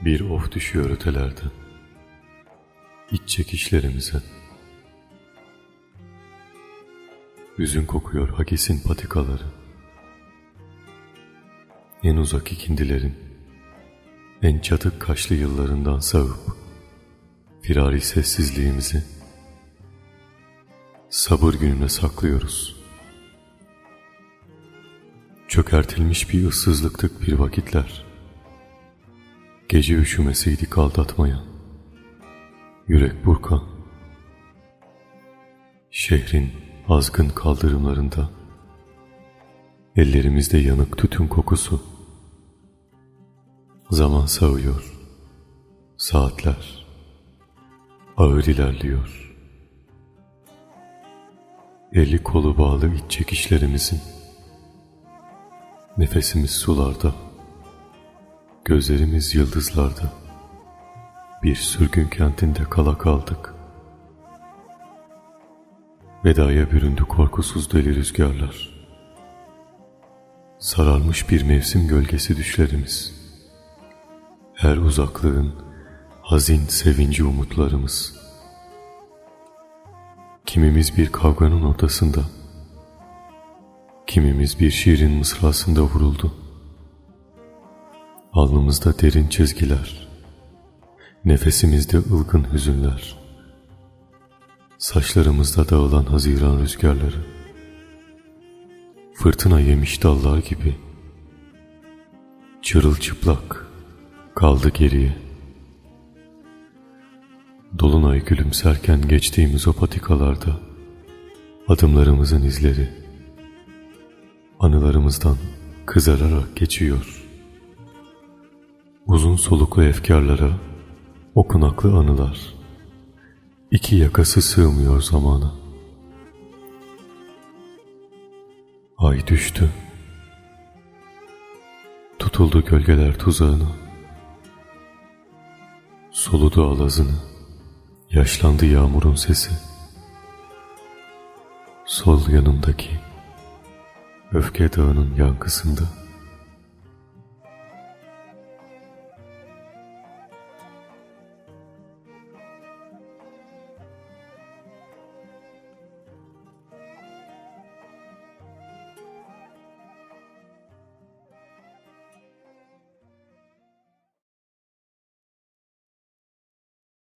Bir of düşüyor ötelerden. İç çekişlerimize. Hüzün kokuyor Hagis'in patikaları. En uzak ikindilerin, en çatık kaşlı yıllarından sağıp, firari sessizliğimizi sabır gününe saklıyoruz. Çökertilmiş bir ıssızlıktık bir vakitler. Gece üşümesiydik aldatmayan. Yürek burkan. Şehrin azgın kaldırımlarında. Ellerimizde yanık tütün kokusu. Zaman sağıyor. Saatler. Ağır ilerliyor. Eli kolu bağlı iç çekişlerimizin. Nefesimiz sularda. Gözlerimiz yıldızlarda. Bir sürgün kentinde kala kaldık. Vedaya büründü korkusuz deli rüzgarlar. Sararmış bir mevsim gölgesi düşlerimiz. Her uzaklığın hazin sevinci umutlarımız. Kimimiz bir kavganın ortasında, kimimiz bir şiirin mısrasında vuruldu. Alnımızda derin çizgiler, nefesimizde ılgın hüzünler, saçlarımızda dağılan haziran rüzgarları, fırtına yemiş dallar gibi, çırılçıplak kaldı geriye. Dolunay gülümserken geçtiğimiz o patikalarda, adımlarımızın izleri, anılarımızdan kızararak geçiyor.'' Uzun soluklu efkarlara, okunaklı anılar. İki yakası sığmıyor zamana. Ay düştü. Tutuldu gölgeler tuzağına. Soludu alazını. Yaşlandı yağmurun sesi. Sol yanımdaki öfke dağının yankısında.